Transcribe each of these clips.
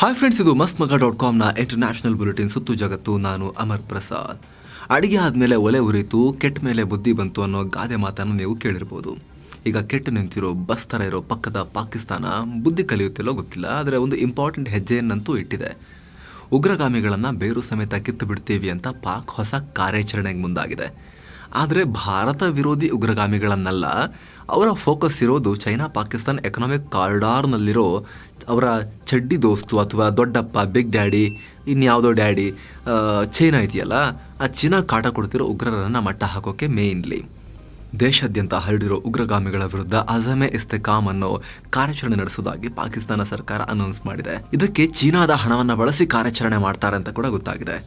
Hi friends ಇದು ಮಸ್ತ್ ಮಗ ಡಾಟ್ ಕಾಮ್ನ ಇಂಟರ್ನ್ಯಾಷನಲ್ ಬುಲೆಟಿನ್ ಸುತ್ತು ಜಗತ್ತು. ನಾನು ಅಮರ್ ಪ್ರಸಾದ್. ಅಡುಗೆ ಆದಮೇಲೆ ಒಲೆ ಉರಿತು, ಕೆಟ್ಟ ಮೇಲೆ ಬುದ್ಧಿ ಬಂತು ಅನ್ನೋ ಗಾದೆ ಮಾತನ್ನು ನೀವು ಕೇಳಿರ್ಬೋದು. ಈಗ ಕೆಟ್ಟು ನಿಂತಿರೋ, ಬಸ್ ಥರ ಇರೋ ಪಕ್ಕದ ಪಾಕಿಸ್ತಾನ ಬುದ್ಧಿ ಕಲಿಯುತ್ತಿಲ್ಲೋ ಗೊತ್ತಿಲ್ಲ, ಆದರೆ ಒಂದು ಇಂಪಾರ್ಟೆಂಟ್ ಹೆಜ್ಜೆಯನ್ನಂತೂ ಇಟ್ಟಿದೆ. ಉಗ್ರಗಾಮಿಗಳನ್ನು ಬೇರು ಸಮೇತ ಕಿತ್ತು ಬಿಡ್ತೀವಿ ಅಂತ ಪಾಕ್ ಹೊಸ ಕಾರ್ಯಾಚರಣೆಗೆ ಮುಂದಾಗಿದೆ. ಆದರೆ ಭಾರತ ವಿರೋಧಿ ಉಗ್ರಗಾಮಿಗಳನ್ನಲ್ಲ, ಅವರ ಫೋಕಸ್ ಇರೋದು ಚೈನಾ ಪಾಕಿಸ್ತಾನ್ ಎಕನಾಮಿಕ್ ಕಾರಿಡಾರ್ನಲ್ಲಿರೋ ಅವರ ಚಡ್ಡಿ ದೋಸ್ತು ಅಥವಾ ದೊಡ್ಡಪ್ಪ ಬಿಗ್ ಡ್ಯಾಡಿ ಇನ್ಯಾವುದೋ ಡ್ಯಾಡಿ ಚೈನಾ ಇದೆಯಲ್ಲ, ಆ ಚೀನಾ ಕಾಟ ಕೊಡ್ತಿರೋ ಉಗ್ರರನ್ನು ಮಟ್ಟ ಹಾಕೋಕೆ ಮೇನ್ಲಿ ದೇಶಾದ್ಯಂತ ಹರಡಿರೋ ಉಗ್ರಗಾಮಿಗಳ ವಿರುದ್ಧ ಅಜಮೆ ಇಸ್ತೆಕಾಮ್ ಅನ್ನೋ ಕಾರ್ಯಾಚರಣೆ ನಡೆಸುವುದಾಗಿ ಪಾಕಿಸ್ತಾನ ಸರ್ಕಾರ ಅನೌನ್ಸ್ ಮಾಡಿದೆ. ಇದಕ್ಕೆ ಚೀನಾದ ಹಣವನ್ನು ಬಳಸಿ ಕಾರ್ಯಾಚರಣೆ ಮಾಡ್ತಾರೆ ಅಂತ ಕೂಡ ಗೊತ್ತಾಗಿದೆ.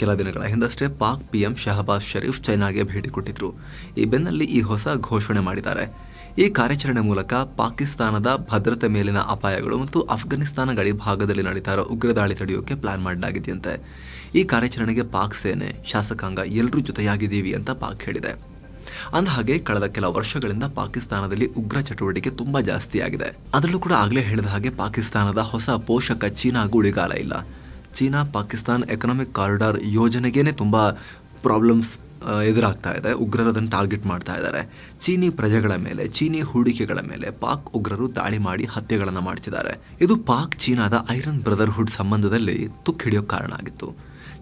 ಕೆಲ ದಿನಗಳ ಹಿಂದಷ್ಟೇ ಪಾಕ್ ಪಿಎಂ ಶಹಬಾಜ್ ಶರೀಫ್ ಚೈನಾಗೆ ಭೇಟಿ ಕೊಟ್ಟಿದ್ರು. ಈ ಬೆನ್ನಲ್ಲಿ ಈ ಹೊಸ ಘೋಷಣೆ ಮಾಡಿದ್ದಾರೆ. ಈ ಕಾರ್ಯಾಚರಣೆ ಮೂಲಕ ಪಾಕಿಸ್ತಾನದ ಭದ್ರತೆ ಮೇಲಿನ ಅಪಾಯಗಳು ಮತ್ತು ಅಫ್ಘಾನಿಸ್ತಾನ ಗಡಿ ಭಾಗದಲ್ಲಿ ನಡೀತಾ ಇರೋ ಉಗ್ರ ದಾಳಿ ತಡೆಯೋಕೆ ಪ್ಲಾನ್ ಮಾಡಲಾಗಿದೆಯಂತೆ. ಈ ಕಾರ್ಯಾಚರಣೆಗೆ ಪಾಕ್ ಸೇನೆ, ಶಾಸಕಾಂಗ ಎಲ್ಲರೂ ಜೊತೆಯಾಗಿದ್ದೀವಿ ಅಂತ ಪಾಕ್ ಹೇಳಿದೆ. ಅಂದಹಾಗೆ, ಕಳೆದ ಕೆಲ ವರ್ಷಗಳಿಂದ ಪಾಕಿಸ್ತಾನದಲ್ಲಿ ಉಗ್ರ ಚಟುವಟಿಕೆ ತುಂಬಾ ಜಾಸ್ತಿ ಆಗಿದೆ ಅದರಲ್ಲೂ ಕೂಡ ಆಗಲೇ ಹೇಳಿದ ಹಾಗೆ ಪಾಕಿಸ್ತಾನದ ಹೊಸ ಪೋಷಕ ಚೀನಾಗೂ ಉಳಿಗಾಲ ಇಲ್ಲ. ಚೀನಾ ಪಾಕಿಸ್ತಾನ್ ಎಕನಾಮಿಕ್ ಕಾರಿಡಾರ್ ಯೋಜನೆಗೇನೆ ತುಂಬ ಪ್ರಾಬ್ಲಮ್ಸ್ ಎದುರಾಗ್ತಾ ಇದೆ. ಉಗ್ರರು ಅದನ್ನು ಟಾರ್ಗೆಟ್ ಮಾಡ್ತಾ ಇದ್ದಾರೆ ಚೀನಿ ಪ್ರಜೆಗಳ ಮೇಲೆ, ಚೀನಿ ಹೂಡಿಕೆಗಳ ಮೇಲೆ ಪಾಕ್ ಉಗ್ರರು ದಾಳಿ ಮಾಡಿ ಹತ್ಯೆಗಳನ್ನು ಮಾಡ್ತಿದ್ದಾರೆ. ಇದು ಪಾಕ್ ಚೀನಾದ ಐರನ್ ಬ್ರದರ್ಹುಡ್ ಸಂಬಂಧದಲ್ಲಿ ಹಿಡಿಯೋಕೆ ಕಾರಣ ಆಗಿತ್ತು.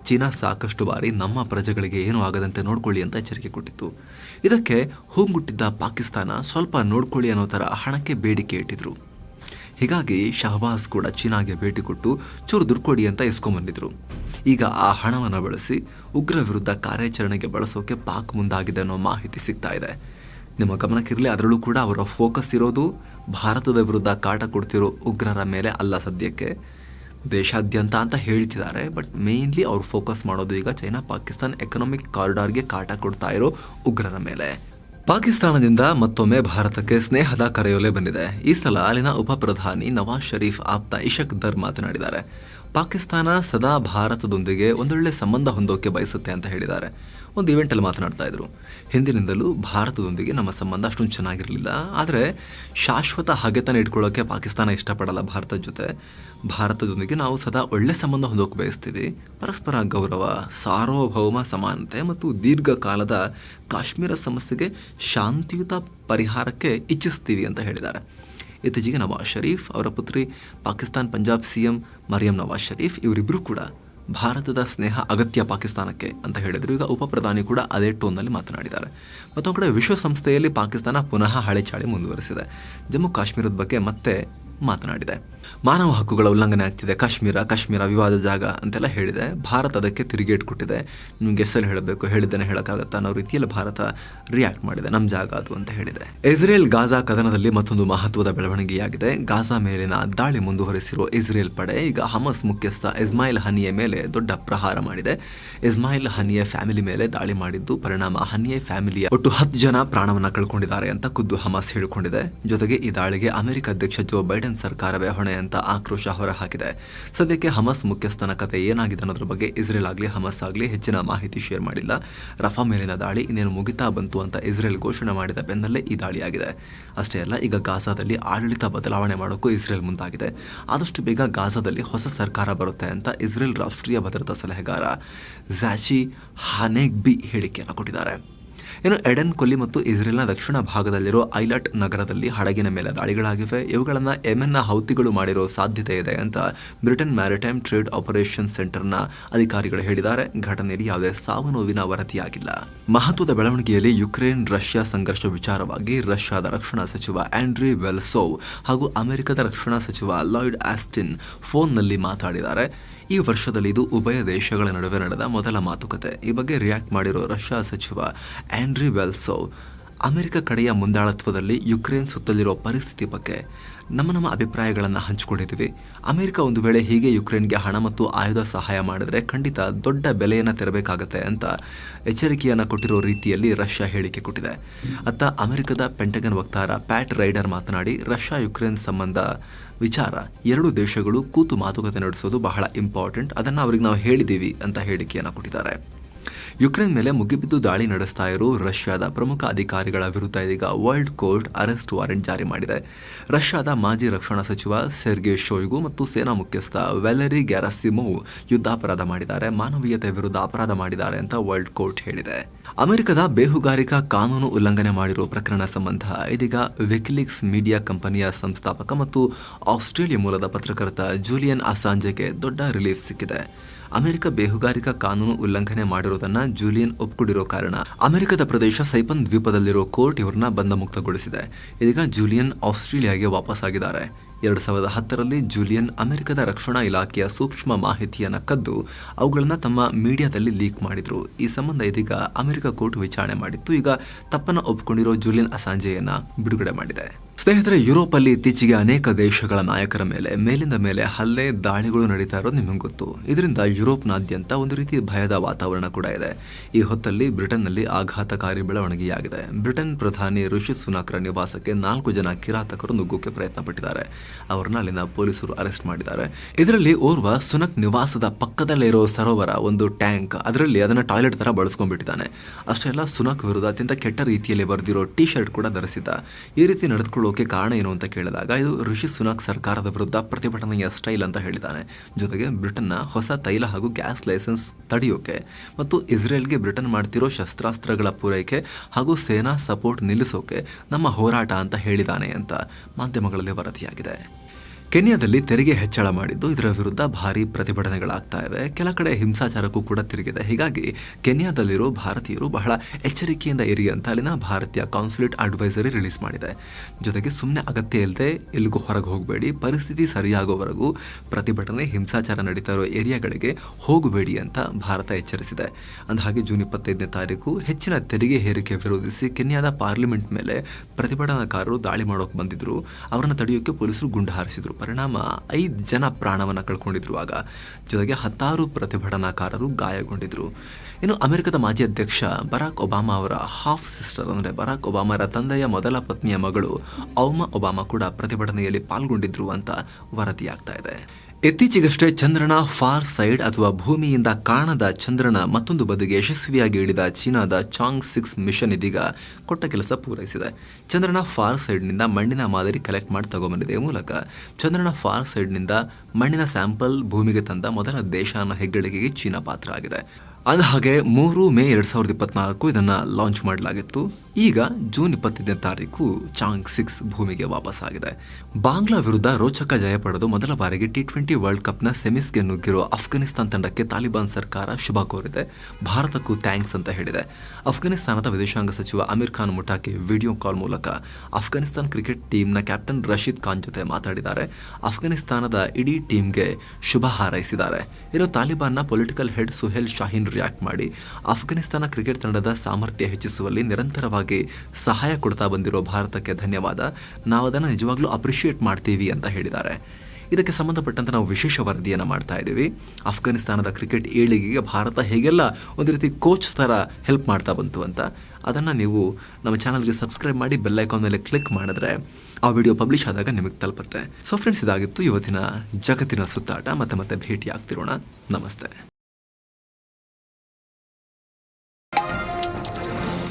ಚೀನಾ ಸಾಕಷ್ಟು ಬಾರಿ ನಮ್ಮ ಪ್ರಜೆಗಳಿಗೆ ಏನೂ ಆಗದಂತೆ ನೋಡ್ಕೊಳ್ಳಿ ಅಂತ ಎಚ್ಚರಿಕೆ ಕೊಟ್ಟಿತ್ತು. ಇದಕ್ಕೆ ಹೂಂಗುಟ್ಟಿದ್ದ ಪಾಕಿಸ್ತಾನ ಸ್ವಲ್ಪ ನೋಡ್ಕೊಳ್ಳಿ ಅನ್ನೋ ಥರ ಹಣಕ್ಕೆ ಬೇಡಿಕೆ ಇಟ್ಟಿದ್ರು. ಹೀಗಾಗಿ ಶಹಬಾಸ್ ಕೂಡ ಚೀನಾಗೆ ಭೇಟಿ ಕೊಟ್ಟು, ಚೂರು ದುಡ್ಡು ಕೊಡಿ ಅಂತ ಇಸ್ಕೊಂಬಂದಿದ್ರು ಈಗ ಆ ಹಣವನ್ನು ಬಳಸಿ ಉಗ್ರ ವಿರುದ್ಧ ಕಾರ್ಯಾಚರಣೆಗೆ ಬಳಸೋಕೆ ಪಾಕ್ ಮುಂದಾಗಿದೆ ಅನ್ನೋ ಮಾಹಿತಿ ಸಿಗ್ತಾ ಇದೆ. ನಿಮ್ಮ ಗಮನಕ್ಕಿರಲಿ, ಅದರಲ್ಲೂ ಕೂಡ ಅವರ ಫೋಕಸ್ ಇರೋದು ಭಾರತದ ವಿರುದ್ಧ ಕಾಟ ಕೊಡ್ತಿರೋ ಉಗ್ರರ ಮೇಲೆ ಅಲ್ಲ ಸದ್ಯಕ್ಕೆ. ದೇಶಾದ್ಯಂತ ಅಂತ ಹೇಳ್ತಿದ್ದಾರೆ ಬಟ್ ಮೇನ್ಲಿ ಅವ್ರು ಫೋಕಸ್ ಮಾಡೋದು ಈಗ ಚೈನಾ ಪಾಕಿಸ್ತಾನ್ ಎಕನಾಮಿಕ್ ಕಾರಿಡಾರ್ಗೆ ಕಾಟ ಕೊಡ್ತಾ ಇರೋ ಉಗ್ರರ ಮೇಲೆ. ಪಾಕಿಸ್ತಾನದಿಂದ ಮತ್ತೊಮ್ಮೆ ಭಾರತಕ್ಕೆ ಸ್ನೇಹದ ಕರೆಯೊಲೆ ಬಂದಿದೆ. ಈ ಸಲ ಅಲ್ಲಿನ ಉಪ ಪ್ರಧಾನಿ ನವಾಜ್ ಶರೀಫ್ ಆಪ್ತ ಇಶಕ್ ದರ್ ಮಾತನಾಡಿದ್ದಾರೆ. ಪಾಕಿಸ್ತಾನ ಸದಾ ಭಾರತದೊಂದಿಗೆ ಒಂದೊಳ್ಳೆ ಸಂಬಂಧ ಹೊಂದೋಕೆ ಬಯಸುತ್ತೆ ಅಂತ ಹೇಳಿದ್ದಾರೆ. ಒಂದು ಇವೆಂಟಲ್ಲಿ ಮಾತನಾಡ್ತಾ ಇದ್ರು. ಹಿಂದಿನಿಂದಲೂ ಭಾರತದೊಂದಿಗೆ ನಮ್ಮ ಸಂಬಂಧ ಅಷ್ಟೊಂದು ಚೆನ್ನಾಗಿರಲಿಲ್ಲ. ಆದರೆ ಶಾಶ್ವತ ಹಗೆತನ ಇಟ್ಕೊಳ್ಳೋಕ್ಕೆ ಪಾಕಿಸ್ತಾನ ಇಷ್ಟಪಡಲ್ಲ ಭಾರತದ ಜೊತೆ. ಭಾರತದೊಂದಿಗೆ ನಾವು ಸದಾ ಒಳ್ಳೆ ಸಂಬಂಧ ಹೊಂದೋಕೆ ಬಯಸ್ತೀವಿ. ಪರಸ್ಪರ ಗೌರವ, ಸಾರ್ವಭೌಮ ಸಮಾನತೆ ಮತ್ತು ದೀರ್ಘಕಾಲದ ಕಾಶ್ಮೀರ ಸಮಸ್ಯೆಗೆ ಶಾಂತಿಯುತ ಪರಿಹಾರಕ್ಕೆ ಇಚ್ಛಿಸ್ತೀವಿ ಅಂತ ಹೇಳಿದ್ದಾರೆ. ಇತ್ತೀಚೆಗೆ ನವಾಜ್ ಶರೀಫ್ ಅವರ ಪುತ್ರಿ, ಪಾಕಿಸ್ತಾನ್ ಪಂಜಾಬ್ ಸಿ ಎಂ ಮರಿಯಂ ನವಾಜ್ ಶರೀಫ್ ಇವರಿಬ್ಬರೂ ಕೂಡ ಭಾರತದ ಸ್ನೇಹ ಅಗತ್ಯ ಪಾಕಿಸ್ತಾನಕ್ಕೆ ಅಂತ ಹೇಳಿದರು. ಈಗ ಉಪ ಪ್ರಧಾನಿ ಕೂಡ ಅದೇ ಟೋನ್ನಲ್ಲಿ ಮಾತನಾಡಿದ್ದಾರೆ. ಮತ್ತೊಂದು ಕಡೆ ವಿಶ್ವಸಂಸ್ಥೆಯಲ್ಲಿ ಪಾಕಿಸ್ತಾನ ಪುನಃ ಹಳೆ ಚಾಳಿ ಮುಂದುವರೆಸಿದೆ. ಜಮ್ಮು ಕಾಶ್ಮೀರದ ಬಗ್ಗೆ ಮತ್ತೆ ಮಾತನಾಡಿದೆ. ಮಾನವ ಹಕ್ಕುಗಳ ಉಲ್ಲಂಘನೆ ಆಗ್ತಿದೆ. ಕಾಶ್ಮೀರ ಕಾಶ್ಮೀರ ವಿವಾದ ಜಾಗ ಅಂತೆಲ್ಲ ಹೇಳಿದೆ. ಭಾರತ ಅದಕ್ಕೆ ತಿರುಗೇಟ್ ಕೊಟ್ಟಿದೆ ನಿಮ್ಗೆ ಎಸ್ಸಲ್ಲಿ ಹೇಳಬೇಕು ಹೇಳಿದ್ದೇನೆ ಹೇಳಕ್ಕಾಗತ್ತಾ ಅನ್ನೋ ರೀತಿಯಲ್ಲಿ ಭಾರತ ರಿಯಾಕ್ಟ್ ಮಾಡಿದೆ. ನಮ್ಮ ಜಾಗ ಅದು ಅಂತ ಹೇಳಿದೆ. ಇಸ್ರೇಲ್ ಗಾಜಾ ಕದನದಲ್ಲಿ ಮತ್ತೊಂದು ಮಹತ್ವದ ಬೆಳವಣಿಗೆಯಾಗಿದೆ. ಗಾಜಾ ಮೇಲಿನ ದಾಳಿ ಮುಂದುವರೆಸಿರುವ ಇಸ್ರೇಲ್ ಪಡೆ ಈಗ ಹಮಸ್ ಮುಖ್ಯಸ್ಥ ಇಸ್ಮಾಯಿಲ್ ಹನಿಯ ಮೇಲೆ ದೊಡ್ಡ ಪ್ರಹಾರ ಮಾಡಿದೆ. ಇಸ್ಮಾಯಿಲ್ ಹನಿಯ ಫ್ಯಾಮಿಲಿ ಮೇಲೆ ದಾಳಿ ಮಾಡಿದ್ದು ಪರಿಣಾಮ ಹನಿಯ ಫ್ಯಾಮಿಲಿಯ ಒಟ್ಟು ಹತ್ತು ಜನ ಪ್ರಾಣವನ್ನ ಕಳ್ಕೊಂಡಿದ್ದಾರೆ ಅಂತ ಖುದ್ದು ಹಮಸ್ ಹೇಳಿಕೊಂಡಿದೆ. ಜೊತೆಗೆ ಈ ದಾಳಿಗೆ ಅಮೆರಿಕ ಅಧ್ಯಕ್ಷ ಜೋ ಬೈಡನ್ ಸರ್ಕಾರವೇ ಹೊಣೆ ಅಂತ ಆಕ್ರೋಶ ಹೊರಹಾಕಿದೆ. ಸದ್ಯಕ್ಕೆ ಹಮಸ್ ಮುಖ್ಯಸ್ಥನ ಕತೆ ಏನಾಗಿದೆ ಅನ್ನೋದ್ರ ಬಗ್ಗೆ ಇಸ್ರೇಲ್ ಆಗಲಿ, ಹಮಸ್ ಆಗಲಿ ಹೆಚ್ಚಿನ ಮಾಹಿತಿ ಶೇರ್ ಮಾಡಿಲ್ಲ. ರಫಾ ಮೇಲಿನ ದಾಳಿ ಇನ್ನೇನು ಮುಗಿತಾ ಬಂತು ಅಂತ ಇಸ್ರೇಲ್ ಘೋಷಣೆ ಮಾಡಿದ ಬೆನ್ನಲ್ಲೇ ಈ ದಾಳಿಯಾಗಿದೆ ಅಷ್ಟೇ ಅಲ್ಲ, ಈಗ ಗಾಜಾದಲ್ಲಿ ಆಡಳಿತ ಬದಲಾವಣೆ ಮಾಡೋಕ್ಕೂ ಇಸ್ರೇಲ್ ಮುಂದಾಗಿದೆ. ಆದಷ್ಟು ಬೇಗ ಗಾಜಾದಲ್ಲಿ ಹೊಸ ಸರ್ಕಾರ ಬರುತ್ತೆ ಅಂತ ಇಸ್ರೇಲ್ ರಾಷ್ಟ್ರೀಯ ಭದ್ರತಾ ಸಲಹೆಗಾರ ಝಾಚಿ ಹಾನೆಗ್ಬಿ ಹೇಳಿಕೆಯನ್ನು ಕೊಟ್ಟಿದ್ದಾರೆ. ಇನ್ನು ಎಡನ್, ಕೊಲ್ಲಿ ಮತ್ತು ಇಸ್ರೇಲ್ನ ದಕ್ಷಿಣ ಭಾಗದಲ್ಲಿರೋ ಐಲಟ್ ನಗರದಲ್ಲಿ ಹಡಗಿನ ಮೇಲೆ ದಾಳಿಗಳಾಗಿವೆ. ಇವುಗಳನ್ನು ಯೆಮೆನ್ನ ಹೌತಿಗಳು ಮಾಡಿರೋ ಸಾಧ್ಯತೆ ಇದೆ ಅಂತ ಬ್ರಿಟನ್ ಮ್ಯಾರಿಟೈಮ್ ಟ್ರೇಡ್ ಆಪರೇಷನ್ ಸೆಂಟರ್ನ ಅಧಿಕಾರಿಗಳು ಹೇಳಿದ್ದಾರೆ. ಘಟನೆಯಲ್ಲಿ ಯಾವುದೇ ಸಾವು ನೋವಿನ ವರದಿಯಾಗಿಲ್ಲ. ಮಹತ್ವದ ಬೆಳವಣಿಗೆಯಲ್ಲಿ ಯುಕ್ರೇನ್, ರಷ್ಯಾ ಸಂಘರ್ಷ ವಿಚಾರವಾಗಿ ರಷ್ಯಾದ ರಕ್ಷಣಾ ಸಚಿವ ಆಂಡ್ರಿ ವೆಲ್ಸೋವ್ ಹಾಗೂ ಅಮೆರಿಕದ ರಕ್ಷಣಾ ಸಚಿವ ಲಾಯ್ಡ್ ಆಸ್ಟಿನ್ ಫೋನ್ನಲ್ಲಿ ಮಾತಾಡಿದ್ದಾರೆ. ಈ ವರ್ಷದಲ್ಲಿ ಇದು ಉಭಯ ದೇಶಗಳ ನಡುವೆ ನಡೆದ ಮೊದಲ ಮಾತುಕತೆ. ಈ ಬಗ್ಗೆ ರಿಯಾಕ್ಟ್ ಮಾಡಿರೋ ರಷ್ಯಾ ಸಚಿವ ಆಂಡ್ರಿ ವೆಲ್ಸೋವ್ ಅಮೆರಿಕ ಕಡೆಯ ಮುಂದಾಳತ್ವದಲ್ಲಿ ಯುಕ್ರೇನ್ ಸುತ್ತಲಿರುವ ಪರಿಸ್ಥಿತಿ ಬಗ್ಗೆ ನಮ್ಮ ನಮ್ಮ ಅಭಿಪ್ರಾಯಗಳನ್ನು ಹಂಚಿಕೊಂಡಿದ್ದೀವಿ. ಅಮೆರಿಕ ಒಂದು ವೇಳೆ ಹೀಗೆ ಯುಕ್ರೇನ್ಗೆ ಹಣ ಮತ್ತು ಆಯುಧ ಸಹಾಯ ಮಾಡಿದರೆ ಖಂಡಿತ ದೊಡ್ಡ ಬೆಲೆಯನ್ನು ತೆರಬೇಕಾಗತ್ತೆ ಅಂತ ಎಚ್ಚರಿಕೆಯನ್ನು ಕೊಟ್ಟಿರೋ ರೀತಿಯಲ್ಲಿ ರಷ್ಯಾ ಹೇಳಿಕೆ ಕೊಟ್ಟಿದೆ. ಅತ್ತ ಅಮೆರಿಕದ ಪೆಂಟಗನ್ ವಕ್ತಾರ ಪ್ಯಾಟ್ ರೈಡರ್ ಮಾತನಾಡಿ, ರಷ್ಯಾ ಯುಕ್ರೇನ್ ಸಂಬಂಧ ವಿಚಾರ ಎರಡು ದೇಶಗಳು ಕೂತು ಮಾತುಕತೆ ನಡೆಸೋದು ಬಹಳ ಇಂಪಾರ್ಟೆಂಟ್. ಅದನ್ನು ಅವ್ರಿಗೆ ನಾವು ಹೇಳಿದ್ದೀವಿ ಅಂತ ಹೇಳಿಕೆಯನ್ನು ಕೊಟ್ಟಿದ್ದಾರೆ. ಯುಕ್ರೇನ್ ಮೇಲೆ ಮುಗಿಬಿದ್ದು ದಾಳಿ ನಡೆಸ್ತಾ ಇರೋ ರಷ್ಯಾದ ಪ್ರಮುಖ ಅಧಿಕಾರಿಗಳ ವಿರುದ್ಧ ಇದೀಗ ವರ್ಲ್ಡ್ ಕೋರ್ಟ್ ಅರೆಸ್ಟ್ ವಾರೆಂಟ್ ಜಾರಿ ಮಾಡಿದೆ. ರಷ್ಯಾದ ಮಾಜಿ ರಕ್ಷಣಾ ಸಚಿವ ಸೆರ್ಗೆ ಶೋಯ್ಗು ಮತ್ತು ಸೇನಾ ಮುಖ್ಯಸ್ಥ ವೆಲರಿ ಗ್ಯಾರಸಿಮೋವ್ ಯುದ್ಧಾಪರಾಧ ಮಾಡಿದ್ದಾರೆ. ಮಾನವೀಯತೆ ವಿರುದ್ಧ ಅಪರಾಧ ಮಾಡಿದ್ದಾರೆ ಅಂತ ವರ್ಲ್ಡ್ ಕೋರ್ಟ್ ಹೇಳಿದೆ. ಅಮೆರಿಕದ ಬೇಹುಗಾರಿಕಾ ಕಾನೂನು ಉಲ್ಲಂಘನೆ ಮಾಡಿರುವ ಪ್ರಕರಣ ಸಂಬಂಧ ಇದೀಗ ವಿಕಿಲಿಕ್ಸ್ ಮೀಡಿಯಾ ಕಂಪನಿಯ ಸಂಸ್ಥಾಪಕ ಮತ್ತು ಆಸ್ಟ್ರೇಲಿಯಾ ಮೂಲದ ಪತ್ರಕರ್ತ ಜೂಲಿಯನ್ ಅಸಾಂಜೆಗೆ ದೊಡ್ಡ ರಿಲೀಫ್ ಸಿಕ್ಕಿದೆ. ಅಮೆರಿಕ ಬೇಹುಗಾರಿಕಾ ಕಾನೂನು ಉಲ್ಲಂಘನೆ ಮಾಡಿರುವುದನ್ನ ಜೂಲಿಯನ್ ಒಪ್ಕೊಂಡಿರೋ ಕಾರಣ ಅಮೆರಿಕದ ಪ್ರದೇಶ ಸೈಪನ್ ದ್ವೀಪದಲ್ಲಿರೋ ಕೋರ್ಟ್ ಇವರನ್ನ ಬಂಧ ಮುಕ್ತಗೊಳಿಸಿದೆ ಇದೀಗ ಜೂಲಿಯನ್ ಆಸ್ಟ್ರೇಲಿಯಾಗೆ ವಾಪಸ್ ಆಗಿದ್ದಾರೆ ಎರಡು ಸಾವಿರದ ಹತ್ತರಲ್ಲಿ ಜೂಲಿಯನ್ ಅಮೆರಿಕದ ರಕ್ಷಣಾ ಇಲಾಖೆಯ ಸೂಕ್ಷ್ಮ ಮಾಹಿತಿಯನ್ನು ಕದ್ದು ಅವುಗಳನ್ನು ತಮ್ಮ ಮೀಡಿಯಾದಲ್ಲಿ ಲೀಕ್ ಮಾಡಿದ್ರು. ಈ ಸಂಬಂಧ ಇದೀಗ ಅಮೆರಿಕ ಕೋರ್ಟ್ ವಿಚಾರಣೆ ಮಾಡಿತ್ತು. ಈಗ ತಪ್ಪನ್ನು ಒಪ್ಪಿಕೊಂಡಿರೋ ಜೂಲಿಯನ್ ಅಸಾಂಜೆಯನ್ನು ಬಿಡುಗಡೆ ಮಾಡಿದೆ. ಸ್ನೇಹಿತರೆ ಯುರೋಪ್ ಅಲ್ಲಿ ಇತ್ತೀಚೆಗೆ ಅನೇಕ ದೇಶಗಳ ನಾಯಕರ ಮೇಲೆ, ಮೇಲಿಂದ ಮೇಲೆ ಹಲ್ಲೆ, ದಾಳಿಗಳು ನಡೀತಾ ಇರೋದು ನಿಮಗೆ ಗೊತ್ತು. ಇದರಿಂದ ಯುರೋಪ್ನಾದ್ಯಂತ ಒಂದು ರೀತಿ ಭಯದ ವಾತಾವರಣ ಕೂಡ ಇದೆ. ಈ ಹೊತ್ತಲ್ಲಿ ಬ್ರಿಟನ್ನಲ್ಲಿ ಆಘಾತಕಾರಿ ಬೆಳವಣಿಗೆಯಾಗಿದೆ. ಬ್ರಿಟನ್ ಪ್ರಧಾನಿ ಋಷಿ ಸುನಾಕ್ರ ನಿವಾಸಕ್ಕೆ ನಾಲ್ಕು ಜನ ಕಿರಾತಕರು ನುಗ್ಗೋಕೆ ಪ್ರಯತ್ನ ಪಟ್ಟಿದ್ದಾರೆ ಅವರನ್ನ ಅಲ್ಲಿನ ಪೊಲೀಸರು ಅರೆಸ್ಟ್ ಮಾಡಿದ್ದಾರೆ. ಇದರಲ್ಲಿ ಓರ್ವ ಸುನಕ್ ನಿವಾಸದ ಪಕ್ಕದಲ್ಲೇ ಇರೋ ಸರೋವರ ಒಂದು ಟ್ಯಾಂಕ್, ಅದರಲ್ಲಿ ಅದನ್ನ ಟಾಯ್ಲೆಟ್ ತರ ಬಳಸ್ಕೊಂಡ್ಬಿಟ್ಟಿದ್ದಾನೆ. ಅಷ್ಟೆಲ್ಲ ಸುನಕ್ ವಿರುದ್ಧ ಅತ್ಯಂತ ಕೆಟ್ಟ ರೀತಿಯಲ್ಲಿ ಬರೆದಿರೋ ಟಿ ಶರ್ಟ್ ಕೂಡ ಧರಿಸಿದ್ದ. ಈ ರೀತಿ ನಡೆದುಕೊಳ್ಳೋಕೆ ಕಾರಣ ಏನು ಅಂತ ಕೇಳಿದಾಗ ಇದು ಋಷಿ ಸುನಾಕ್ ಸರ್ಕಾರದ ವಿರುದ್ಧ ಪ್ರತಿಭಟನೆಯ ಸ್ಟೈಲ್ ಅಂತ ಹೇಳಿದ್ದಾನೆ. ಜೊತೆಗೆ ಬ್ರಿಟನ್ನ ಹೊಸ ತೈಲ ಹಾಗೂ ಗ್ಯಾಸ್ ಲೈಸೆನ್ಸ್ ತಡೆಯೋಕೆ ಮತ್ತು ಇಸ್ರೇಲ್ಗೆ ಬ್ರಿಟನ್ ಮಾಡ್ತಿರೋ ಶಸ್ತ್ರಾಸ್ತ್ರಗಳ ಪೂರೈಕೆ ಹಾಗೂ ಸೇನಾ ಸಪೋರ್ಟ್ ನಿಲ್ಲಿಸೋಕೆ ನಮ್ಮ ಹೋರಾಟ ಅಂತ ಹೇಳಿದ್ದಾನೆ ಅಂತ ಮಾಧ್ಯಮಗಳಲ್ಲಿ ವರದಿಯಾಗಿದೆ. ಕೆನ್ಯಾದಲ್ಲಿ ತೆರಿಗೆ ಹೆಚ್ಚಳ ಮಾಡಿದ್ದು ಇದರ ವಿರುದ್ಧ ಭಾರಿ ಪ್ರತಿಭಟನೆಗಳಾಗ್ತಾ ಇವೆ. ಕೆಲ ಕಡೆ ಹಿಂಸಾಚಾರಕ್ಕೂ ಕೂಡ ತಿರುಗಿದೆ. ಹೀಗಾಗಿ ಕೆನ್ಯಾದಲ್ಲಿರೋ ಭಾರತೀಯರು ಬಹಳ ಎಚ್ಚರಿಕೆಯಿಂದ ಇರಿ ಅಂತ ಅಲ್ಲಿನ ಭಾರತೀಯ ಕಾನ್ಸುಲೇಟ್ ಅಡ್ವೈಸರಿ ರಿಲೀಸ್ ಮಾಡಿದೆ. ಜೊತೆಗೆ ಸುಮ್ಮನೆ ಅಗತ್ಯ ಇಲ್ಲದೆ ಎಲ್ಲಿಗೂ ಹೊರಗೆ ಹೋಗಬೇಡಿ. ಪರಿಸ್ಥಿತಿ ಸರಿಯಾಗೋವರೆಗೂ ಪ್ರತಿಭಟನೆ, ಹಿಂಸಾಚಾರ ನಡೀತಾ ಇರೋ ಏರಿಯಾಗಳಿಗೆ ಹೋಗಬೇಡಿ ಅಂತ ಭಾರತ ಎಚ್ಚರಿಸಿದೆ. ಅಂದಹಾಗೆ ಜೂನ್ ಇಪ್ಪತ್ತೈದನೇ ತಾರೀಕು ಹೆಚ್ಚಿನ ತೆರಿಗೆ ಹೇರಿಕೆ ವಿರೋಧಿಸಿ ಕೆನ್ಯಾದ ಪಾರ್ಲಿಮೆಂಟ್ ಮೇಲೆ ಪ್ರತಿಭಟನಾಕಾರರು ದಾಳಿ ಮಾಡೋಕೆ ಬಂದಿದ್ರು. ಅವರನ್ನು ತಡೆಯೋಕೆ ಪೊಲೀಸರು ಗುಂಡು ಹಾರಿಸಿದ್ರು. ಪರಿಣಾಮ ಐದು ಜನ ಪ್ರಾಣವನ್ನು ಕಳ್ಕೊಂಡಿದ್ರು ಆಗ ಜೊತೆಗೆ ಹತ್ತಾರು ಪ್ರತಿಭಟನಾಕಾರರು ಗಾಯಗೊಂಡಿದ್ರು. ಇನ್ನು ಅಮೆರಿಕದ ಮಾಜಿ ಅಧ್ಯಕ್ಷ ಬರಾಕ್ ಒಬಾಮಾ ಅವರ ಹಾಫ್ ಸಿಸ್ಟರ್ ಅಂದರೆ ಬರಾಕ್ ಒಬಾಮಾರ ತಂದೆಯ ಮೊದಲ ಪತ್ನಿಯ ಮಗಳು ಔಮಾ ಒಬಾಮಾ ಕೂಡ ಪ್ರತಿಭಟನೆಯಲ್ಲಿ ಪಾಲ್ಗೊಂಡಿದ್ರು ಅಂತ ವರದಿಯಾಗ್ತಾ ಇದೆ. ಇತ್ತೀಚೆಗಷ್ಟೇ ಚಂದ್ರನ ಫಾರ್ ಸೈಡ್ ಅಥವಾ ಭೂಮಿಯಿಂದ ಕಾಣದ ಚಂದ್ರನ ಮತ್ತೊಂದು ಬದಿಗೆ ಯಶಸ್ವಿಯಾಗಿ ಇಳಿದ ಚೀನಾದ ಚಾಂಗ್ ಸಿಕ್ಸ್ ಮಿಷನ್ ಇದೀಗ ಕೊಟ್ಟ ಕೆಲಸ ಪೂರೈಸಿದೆ. ಚಂದ್ರನ ಫಾರ್ ಸೈಡ್ನಿಂದ ಮಣ್ಣಿನ ಮಾದರಿ ಕಲೆಕ್ಟ್ ಮಾಡಿ ತಗೊಂಬಂದಿದೆ. ಮೂಲಕ ಚಂದ್ರನ ಫಾರ್ ಸೈಡ್ನಿಂದ ಮಣ್ಣಿನ ಸ್ಯಾಂಪಲ್ ಭೂಮಿಗೆ ತಂದ ಮೊದಲ ದೇಶ ಅನ್ನೋ ಹೆಗ್ಗಳಿಕೆಗೆ ಚೀನಾ ಪಾತ್ರ ಆಗಿದೆ ಹಾಗೆ ಮೂರು ಮೇ ಎರಡ್ ಸಾವಿರದ ಇಪ್ಪತ್ನಾಲ್ಕು ಇದನ್ನ ಲಾಂಚ್ ಮಾಡಲಾಗಿತ್ತು. ಈಗ ಜೂನ್ ಇಪ್ಪತ್ತೈದನೇ ತಾರೀಕು ಚಾಂಗ್ ಸಿಕ್ಸ್ ಭೂಮಿಗೆ ವಾಪಸ್ ಆಗಿದೆ. ಬಾಂಗ್ಲಾ ವಿರುದ್ಧ ರೋಚಕ ಜಯ ಪಡೆದು ಮೊದಲ ಬಾರಿಗೆ ಟಿ ಟ್ವೆಂಟಿ ವರ್ಲ್ಡ್ ಕಪ್ನ ಸೆಮಿಸ್ಗೆ ನುಗ್ಗಿರೋ ಅಫ್ಘಾನಿಸ್ತಾನ್ ತಂಡಕ್ಕೆ ತಾಲಿಬಾನ್ ಸರ್ಕಾರ ಶುಭ ಕೋರಿದೆ. ಭಾರತಕ್ಕೂ ಥ್ಯಾಂಕ್ಸ್ ಅಂತ ಹೇಳಿದೆ. ಅಫ್ಘಾನಿಸ್ತಾನದ ವಿದೇಶಾಂಗ ಸಚಿವ ಅಮೀರ್ ಖಾನ್ ಮುಟಾಕಿ ವಿಡಿಯೋ ಕಾಲ್ ಮೂಲಕ ಅಫ್ಘಾನಿಸ್ತಾನ್ ಕ್ರಿಕೆಟ್ ಟೀಮ್ನ ಕ್ಯಾಪ್ಟನ್ ರಶೀದ್ ಖಾನ್ ಜೊತೆ ಮಾತಾಡಿದ್ದಾರೆ. ಅಫ್ಘಾನಿಸ್ತಾನದ ಇಡೀ ಟೀಮ್ಗೆ ಶುಭ ಹಾರೈಸಿದ್ದಾರೆ. ಇನ್ನು ತಾಲಿಬಾನ್ನ political head Suhail Shaheen react ಮಾಡಿ. ಅಫ್ಘಾನಿಸ್ತಾನ ಕ್ರಿಕೆಟ್ ತಂಡದ ಸಾಮರ್ಥ್ಯ ಹೆಚ್ಚಿಸುವಲ್ಲಿ ನಿರಂತರವಾಗಿ ಸಹಾಯ ಕೊಡ್ತಾ ಬಂದಿರೋ ಭಾರತಕ್ಕೆ ಧನ್ಯವಾದ. ನಾವು ಅದನ್ನು ನಿಜವಾಗ್ಲೂ ಅಪ್ರಿಷಿಯೇಟ್ ಮಾಡ್ತೀವಿ ಅಂತ ಹೇಳಿದ್ದಾರೆ. ಇದಕ್ಕೆ ಸಂಬಂಧಪಟ್ಟಂತೆ ನಾವು ವಿಶೇಷ ವರದಿಯನ್ನು ಮಾಡ್ತಾ ಇದ್ದೀವಿ. ಅಫ್ಘಾನಿಸ್ತಾನದ ಕ್ರಿಕೆಟ್ ಏಳಿಗೆಗೆ ಭಾರತ ಹೇಗೆಲ್ಲ ಒಂದು ರೀತಿ ಕೋಚ್ ಥರ ಹೆಲ್ಪ್ ಮಾಡ್ತಾ ಬಂತು ಅಂತ. ಅದನ್ನು ನೀವು ನಮ್ಮ ಚಾನಲ್ಗೆ ಸಬ್ಸ್ಕ್ರೈಬ್ ಮಾಡಿ ಬೆಲ್ ಐಕಾನ್ ಮೇಲೆ ಕ್ಲಿಕ್ ಮಾಡಿದ್ರೆ ಆ ವಿಡಿಯೋ ಪಬ್ಲಿಷ್ ಆದಾಗ ನಿಮಗೆ ತಲುಪುತ್ತೆ. ಸೊ ಫ್ರೆಂಡ್ಸ್ ಇದಾಗಿತ್ತು ಇವತ್ತಿನ ಜಗತ್ತಿನ ಸುತ್ತಾಟ. ಮತ್ತೆ ಮತ್ತೆ ಭೇಟಿ ಆಗ್ತಿರೋಣ ನಮಸ್ತೆ.